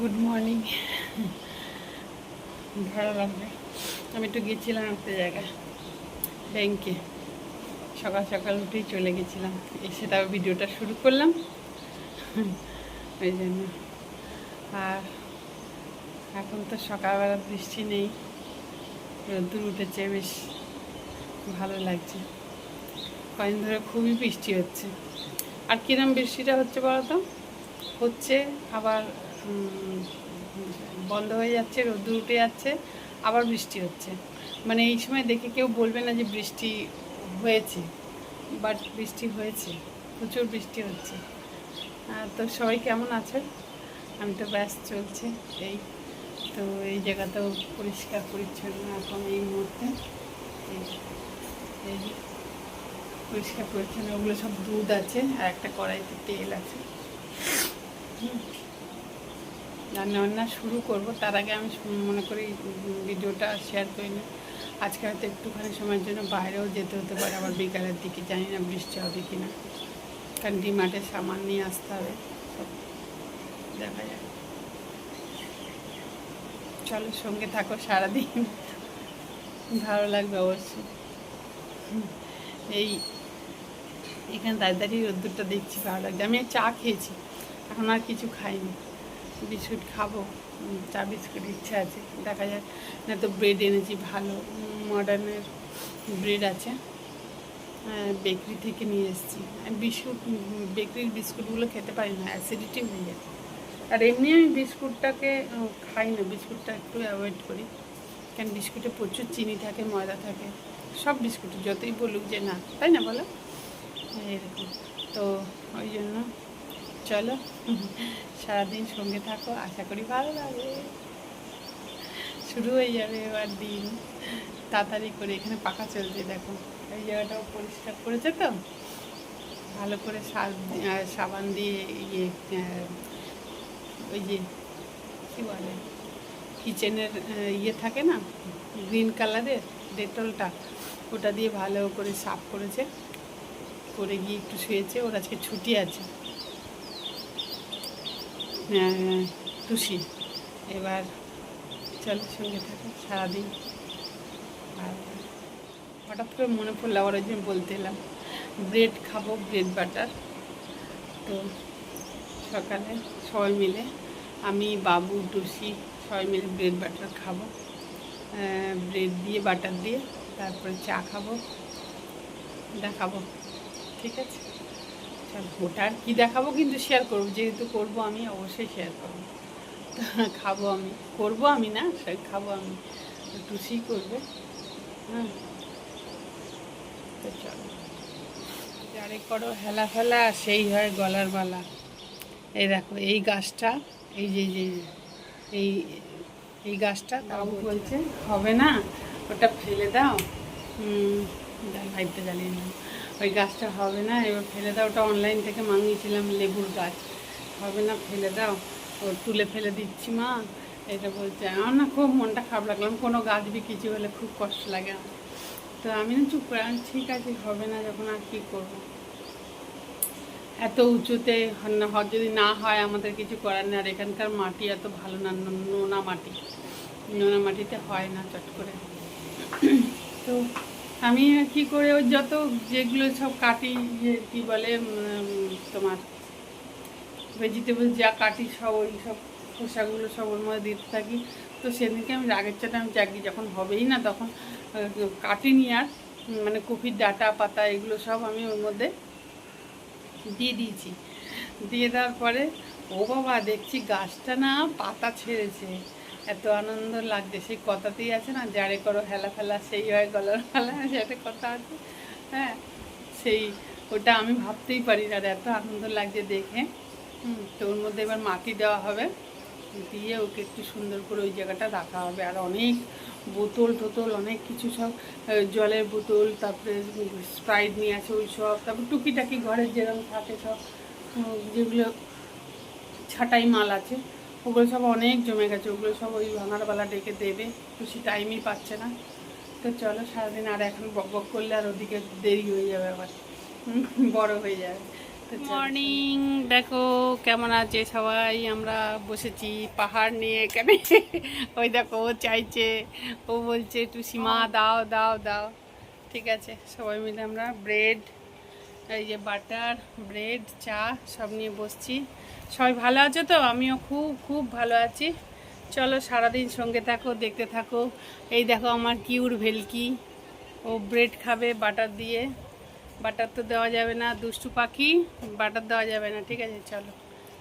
Good morning ভালো লাগবে। আমি একটু গেছিলাম একটা জায়গায় ব্যাংকে সকাল সকাল উঠেই চলে গেছিলাম। এসে তার ভিডিওটা শুরু করলাম। ওই জন্য। আর এখন তো সকালবেলা বৃষ্টি নেই। রোদ্দুর উঠেছে, বেশ ভালো লাগছে। কয়েকদিন ধরে খুবই বৃষ্টি হচ্ছে। আর কিরম বৃষ্টিটা হচ্ছে বলতো? হচ্ছে, আবার বন্ধ হয়ে যাচ্ছে, রোদ্দুর উঠে যাচ্ছে, আবার বৃষ্টি হচ্ছে। মানে এই সময় দেখে কেউ বলবে না যে বৃষ্টি হয়েছে বাট বৃষ্টি হয়েছে, প্রচুর বৃষ্টি হচ্ছে। তো সবাই কেমন আছে আমি তো ব্যস্ত চলছে, এই তো এই জায়গাটাও পরিষ্কার, পরিচ্ছন্ন এখন এই মুহূর্তে। এই পরিষ্কার, পরিচ্ছন্ন, ওগুলো সব দুধ আছে, আর একটা কড়াইতে তেল আছে। হুম। রান্না বান্না শুরু করব। তার আগে আমি মনে করি ভিডিওটা শেয়ার করি না আজকে হয়তো একটুখানি সময়ের জন্য বাইরেও যেতে হতে পারে, আবার বিকালের দিকে। জানি না বৃষ্টি হবে কি না কারণ ডিমার্টে সামান নিয়ে আসতে হবে। সব দেখা যাক। চলো, সঙ্গে থাকো সারাদিন। ভালো লাগবে অবশ্যই। এই এখানে দাঁড়িয়ে দাঁড়িয়ে রোদ্দুরটা দেখছি, ভালো লাগছে। আমি চা খেয়েছি, এখন আর কিছু খাইনি। বিস্কুট খাব। চা বিস্কুট ইচ্ছা আছে, দেখা যাক। না তো ব্রেড এনেছি, ভালো মডার্নের ব্রেড আছে। বেকারি থেকে নিয়ে এসেছি। বিস্কুট বেকারির বিস্কুটগুলো খেতে পারি না অ্যাসিডিটি হয়ে যায়। আর এমনি আমি বিস্কুটটাকে খাই না, বিস্কুটটা একটু অ্যাভয়েড করি। কারণ বিস্কুটে প্রচুর চিনি থাকে, ময়দা থাকে। সব বিস্কুট যতই বলুক যে না, তাই না বলো? এরকম। তো ওই জন্য চলো। সারাদিন সঙ্গে থাকো, আশা করি ভালো লাগে শুরু হয়ে যাবে এবার দিন। তাড়াতাড়ি করে এখানে পাখা চলছে, দেখো। এই জায়গাটাও পরিষ্কার করেছে তো? ভালো করে সাবান দিয়ে ইয়ে ওই যে কী বলে? কিচেনের ইয়ে থাকে না? গ্রিন কালারের ডেটলটা, ওটা দিয়ে ভালো করে সাফ করেছে। করে গিয়ে একটু শুয়েছে, ওর আজকে ছুটি আছে। টুসি এবার চলো সঙ্গে থাকে, সারাদিন। আর হঠাৎ করে মনে পড়ল, আবার ওই জন্য বলতে এলাম, ব্রেড খাব, ব্রেড বাটার। তো সকালে সবাই মিলে, আমি, বাবু, টুসি, সবাই মিলে ব্রেড বাটার খাব। ব্রেড দিয়ে, বাটার দিয়ে, তারপরে চা খাব, দেখাবো, ঠিক আছে? চল ওটা আর কী দেখাবো কিন্তু শেয়ার করব যেহেতু করব আমি অবশ্যই শেয়ার করব। খাব আমি করব আমি না খাব আমি। টুসি করবে। হ্যাঁ তো চলো। যারে করো হেলা ফেলা সেই হয় গলার বালা। এই দেখো এই গাছটা এই যে যে এই এই গাছটা তাও বলছে। হবে না ওটা ফেলে দাও। হুম লাইটটা জ্বালিয়ে নাও ওই গাছটা হবে না, এবার ফেলে দাও। ওটা অনলাইন থেকে মাঙিয়েছিলাম লেবুর গাছ। হবে না, ফেলে দাও। ও তুলে ফেলে দিচ্ছি মা। এটা বলছে, আমার না খুব মনটা খারাপ লাগলাম কোনো গাছ বি কিছু হলে খুব কষ্ট লাগে তো আমি না চুপ করে ঠিক আছে, হবে না, যখন আর কী করব। এত উঁচুতে যদি না হয়, আমাদের কিছু করার নেই। আর এখানকার মাটি এত ভালো না, নোনা মাটি। নোনা মাটিতে হয় না চট করে। তো আমি কি করে ওই যত যেগুলো সব কাটি কি বলে তোমার ভেজিটেবল যা কাটি সব, ওই সব খোসাগুলো সব ওর মধ্যে দিতে থাকি। তো সেদিনকে আমি রাগের চাটা আমি চাকরি যখন হবেই না তখন কাটিনি আর মানে কপির ডাটা, পাতা এগুলো সব আমি ওর মধ্যে দিয়ে দিয়েছি। দিয়ে দেওয়ার পরে, ও বাবা দেখছি গাছটা না পাতা ছেড়েছে। এত আনন্দ লাগছে, সেই কথাতেই আছে না, যারে করো হেলা ফেলা, সেই হয় গলার ফেলা সেটা কথা আছে। হ্যাঁ সেই, ওটা আমি ভাবতেই পারি না এত আনন্দ লাগছে দেখে। তো ওর মধ্যে এবার মাটি দেওয়া হবে। দিয়ে ওকে একটু সুন্দর করে ওই জায়গাটা রাখা হবে। আর অনেক বোতল টোতল, অনেক কিছু সব জলের বোতল, তারপরে স্প্রাইট নিয়ে আছে ওই সব, তারপর টুকিটাকি ঘরের যেরকম থাকে সব যেগুলো ছাটাই মাল আছে। ওগুলো সব অনেক জমে গেছে ওগুলো সব ওই ভাঙার বেলা ডেকে দেবে খুশি টাইমই পাচ্ছে না। তো চলো সারাদিন আর এখন বক বক করলে আর ওদিকে দেরি হয়ে যাবে আবার বড় হয়ে যাবে। মর্নিং দেখো কেমন আছে সবাই? আমরা বসেছি পাহাড় নিয়ে এখানে ওই দেখো ও চাইছে ও বলছে একটু সীমা দাও দাও দাও। ঠিক আছে সবাই মিলে আমরা ব্রেড এই যে বাটার, ব্রেড, চা সব নিয়ে বসছি। সবাই ভালো আছো তো? আমিও খুব খুব ভালো আছি। চলো সারাদিন সঙ্গে থাকো, দেখতে থাকো। এই দেখো আমার কিউর ভেলকি। ও ব্রেড খাবে বাটার দিয়ে। বাটার তো দেওয়া যাবে না, দুষ্টু পাখি, বাটার দেওয়া যাবে না, ঠিক আছে? চলো,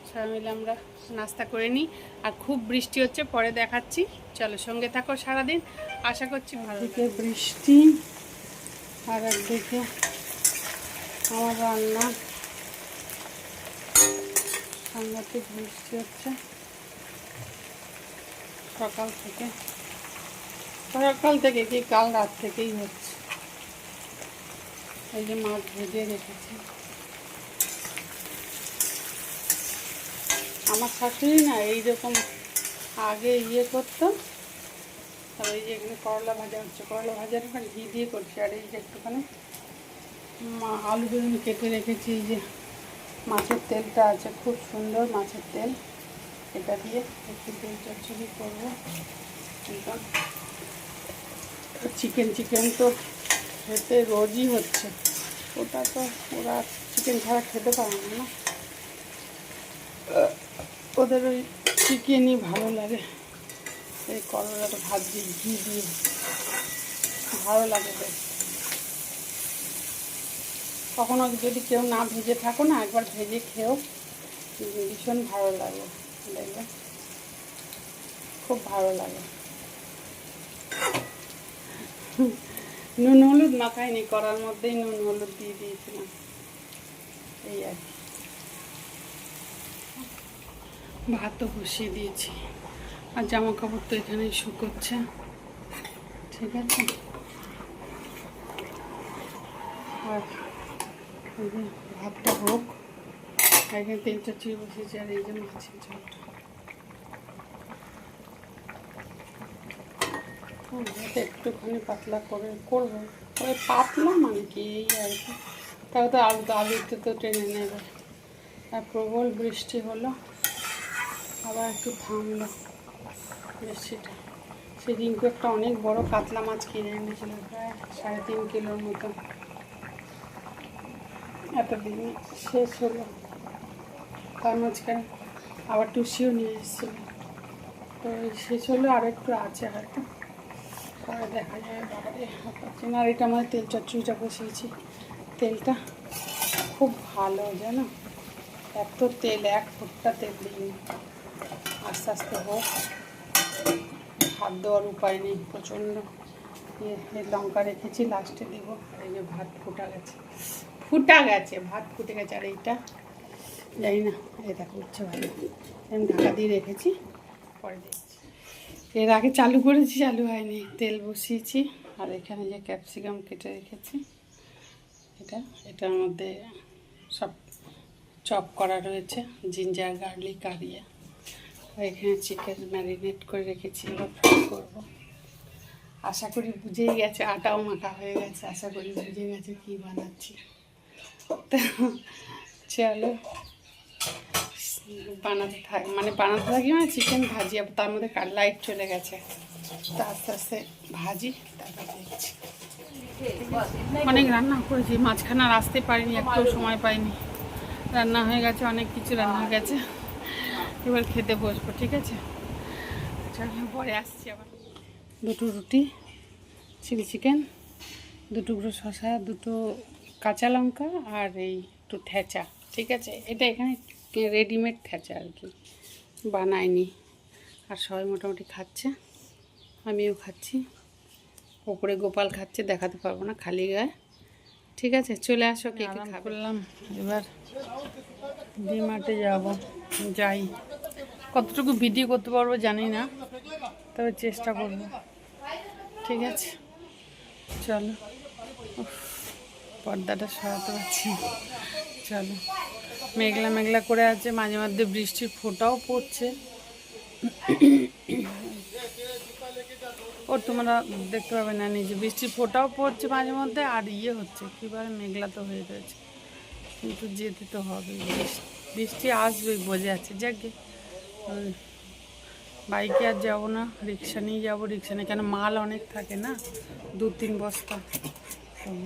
সবাই মিলে আমরা নাস্তা করে নিই। আর খুব বৃষ্টি হচ্ছে, পরে দেখাচ্ছি। চলো সঙ্গে থাকো সারাদিন। আশা করছি ভালো বৃষ্টি, আর একদিকে আমার রান্না। সাংঘাতিক বৃষ্টি হচ্ছে। সকাল থেকে। সকাল থেকে কি, কাল রাত থেকেই হচ্ছে। এই যে মাছ ভেজে রেখেছি। আমার শাশুড়ি না এইরকম আগে ইয়ে করতো। তবে এই যে এখানে করলা ভাজা হচ্ছে। করলা ভাজার ঘি দিয়ে করছি। আর এই যে একটুখানি আলু বেগুন কেটে রেখেছি যে মাছের তেলটা আছে, খুব সুন্দর মাছের তেল। এটা দিয়ে একটু তেল চচ্চড়ি করব। একদম চিকেন চিকেন তো খেতে রোজই হচ্ছে। ওটা তো ওরা চিকেন ছাড়া খেতে পারে না ওদের ওই চিকেনই ভালো লাগে। এই করলাটা ভাজি, ঘি দিয়ে। ভালো লাগে বেশ কখনো যদি কেউ না ভেজে থাকো না, একবার ভেজে খেও ভীষণ ভালো লাগে। দেখবে? খুব ভালো লাগে। নুন হলুদ মাখাইনি করার মধ্যেই নুন হলুদ দিয়ে দিয়েছিলাম। এই আর কি। ভাতও বসিয়ে দিয়েছি। আর জামা কাপড় তো এখানেই শুকোচ্ছে। ঠিক আছে? আর ভাতটা হোক। এখানে তেল চচ্চড়ি বসেছি আর এই যে মাছের ঝোলটা একটুখানি পাতলা করে করব। ওই পাতলা মানে কি, এই আর কি। তাও তো আলু, আলুতে তো টেনে নেবে। আর প্রবল বৃষ্টি হলো। আবার একটু থামলো বৃষ্টিটা। সেই দিনকে একটা অনেক বড় কাতলা মাছ কিনে এনেছিল, প্রায় সাড়ে তিন কিলোর মতো। এতদিন শেষ হলো। তার মাঝখানে আবার টুসিও নিয়ে এসেছিল। তো শেষ হলো আর একটু আছে হয়তো। পরে দেখা যায় বাবারে পাচ্ছি না আর এটা আমার তেল চচ্চড়িটা বসিয়েছি। তেলটা খুব ভালো, জানো? এত তেল, এক ফুটটা তেল দিইনি। আস্তে আস্তে হোক। ভাত দেওয়ার উপায় নেই, প্রচণ্ড। লঙ্কা রেখেছি, লাস্টে দেব। এই যে ভাত ফুটা গেছে। ফুটা গেছে, ভাত ফুটে গেছে। আর এইটা জানি না দেখো, উচ্ছে ভালো আমি ঢাকা দিয়ে রেখেছি, পরে দিচ্ছি এর আগে চালু করেছি, চালু হয়নি। তেল বসিয়েছি, আর এখানে যে ক্যাপসিকাম কেটে রেখেছি, এটা, এটার মধ্যে সব চপ করা রয়েছে, জিঞ্জার, গার্লিক, আর ইয়ে। এখানে চিকেন ম্যারিনেট করে রেখেছি, এবার ফ্রাই করব। আশা করি বুঝেই গেছে, আটাও মাখা হয়ে গেছে, আশা করি বুঝে গেছে কী বানাচ্ছি। চলো। বানাতে থাক মানে বানাতে থাকি মানে চিকেন ভাজি তার মধ্যে লাইট চলে গেছে। তো আস্তে আস্তে ভাজি, তারপর দেখছি অনেক রান্না করেছি, মাঝখানে আর আসতে পারিনি, একটু সময় পাইনি। রান্না হয়ে গেছে, অনেক কিছু রান্না হয়ে গেছে। এবার খেতে বসবো, ঠিক আছে? পরে আসছি আবার। দুটো রুটি, চিলি চিকেন দু টুকরো শসা, দুটো কাঁচা লঙ্কা আর এই একটু থেঁচা ঠিক আছে? এটা এখানে রেডিমেড থেঁচা আর কি বানায়নি আর সবাই মোটামুটি খাচ্ছে আমিও খাচ্ছি। ওপরে গোপাল খাচ্ছে দেখাতে পারব না খালি গায়ে। ঠিক আছে চলে আসো কে কে করলাম এবার ডিমার্টে যাব যাই। কতটুকু ভিডিও করতে পারব জানি না তবে চেষ্টা করব। ঠিক আছে চলো। পর্দাটা সরাতে পারছি চলো। মেঘলা মেঘলা করে আছে, মাঝে মধ্যে বৃষ্টির ফোঁটাও পড়ছে। ও, তোমরা দেখতে পাবে না নিজে বৃষ্টির ফোঁটাও পড়ছে মাঝে মধ্যে, আর ইয়ে হচ্ছে কীভাবে মেঘলা তো হয়ে রয়েছে। কিন্তু যেতে তো হবে, বৃষ্টি আসবে বোঝা যাচ্ছে। যাকে বাইকে আর যাব না, রিক্সা নিয়ে যাব, রিক্সা নিয়ে, কেন মাল অনেক থাকে না দু তিন বস্তা।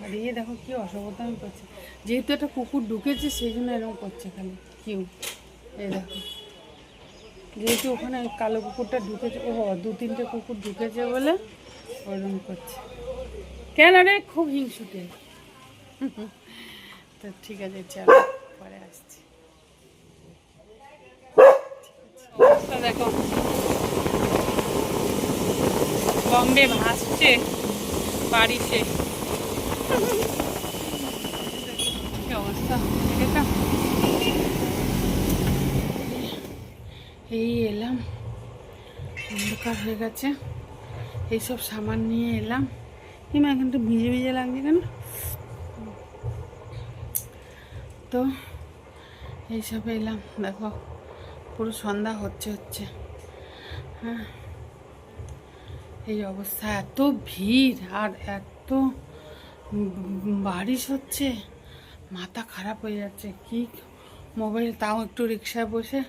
আর ইয়ে দেখো কি অসবধান করছে। যেহেতু একটা কুকুর ঢুকেছে, সেই জন্য এরকম করছে খালি কিউ। এই দেখো। যেহেতু ওখানে কালো কুকুরটা ঢুকেছে ও দু তিনটে কুকুর ঢুকেছে বলে ওরকম করছে। কেন রে? খুব হিংসুটে। তো ঠিক আছে, চলো, পরে আসছি। দেখো, বম্বে ভাসছে বাড়িতে অবস্থা? এই এলাম। অন্ধকার হয়ে গেছে। এইসব সামান নিয়ে এলাম। কিমা এখন তো ভিজে ভিজে লাগছে কেন? তো এইসব এলাম। দেখো, পুরো সন্ধ্যা হচ্ছে হচ্ছে। হ্যাঁ। এই অবস্থা, এত ভিড় আর এত বারিশ হচ্ছে, মাথা খারাপ হয়ে যাচ্ছে। কি মোবাইল, তাও একটু রিক্সায় বসে।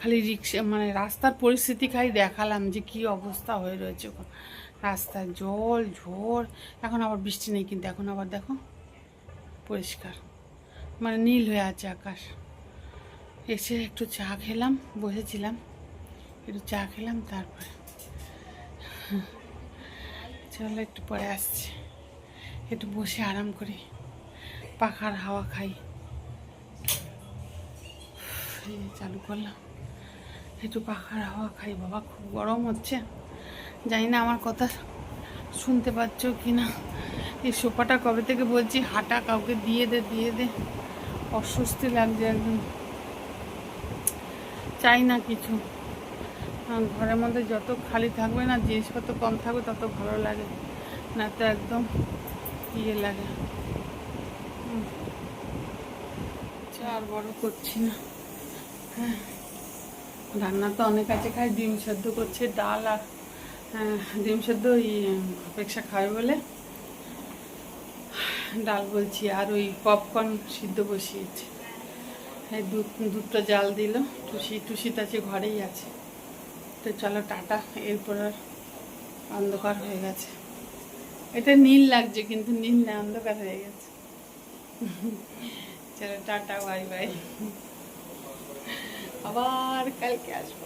খালি রিক্সা মানে রাস্তার পরিস্থিতি খালি দেখালাম যে কি অবস্থা হয়ে রয়েছে। রাস্তায় জল, ঝড়, এখন আবার বৃষ্টি নেই কিন্তু এখন আবার দেখো, পরিষ্কার। মানে নীল হয়ে আছে আকাশ। এসে একটু চা খেলাম, বসেছিলাম। একটু চা খেলাম, তারপরে। চলো একটু পরে আসছি। একটু বসে আরাম করি। পাখার হাওয়া খাই। চালু করলাম। একটু পাখার হাওয়া খাই। বাবা, খুব গরম হচ্ছে। জানি না আমার কথা শুনতে পাচ্ছ কি না। এই সোফাটা কবে থেকে বলছি? হাঁটা কাউকে দিয়ে দে দিয়ে দে। অস্বস্তি লাগছে একদম। চাই না কিছু। ঘরের মধ্যে যত খালি থাকবে না, জিনিসপত্র কম থাকবে, তত ভালো লাগে। না তো একদম ইয়ে লাগে। আর বড় করছি না। হ্যাঁ। রান্না তো অনেক আছে খাই ডিম সেদ্ধ করছে ডাল আর হ্যাঁ, ডিম সেদ্ধ ওই অপেক্ষা খাবে বলে। ডাল বলছি আর ওই পপকর্ন সিদ্ধ বসিয়েছে। এই দুধ দুধটা জাল দিল টুসি টুসি আছে ঘরেই আছে। তো চলো টাটা এরপর আর অন্ধকার হয়ে গেছে। এটা নীল লাগছে, কিন্তু নীল না, অন্ধকার হয়ে গেছে। চলো, টাটা, বাই বাই। আবার কালকে আসব।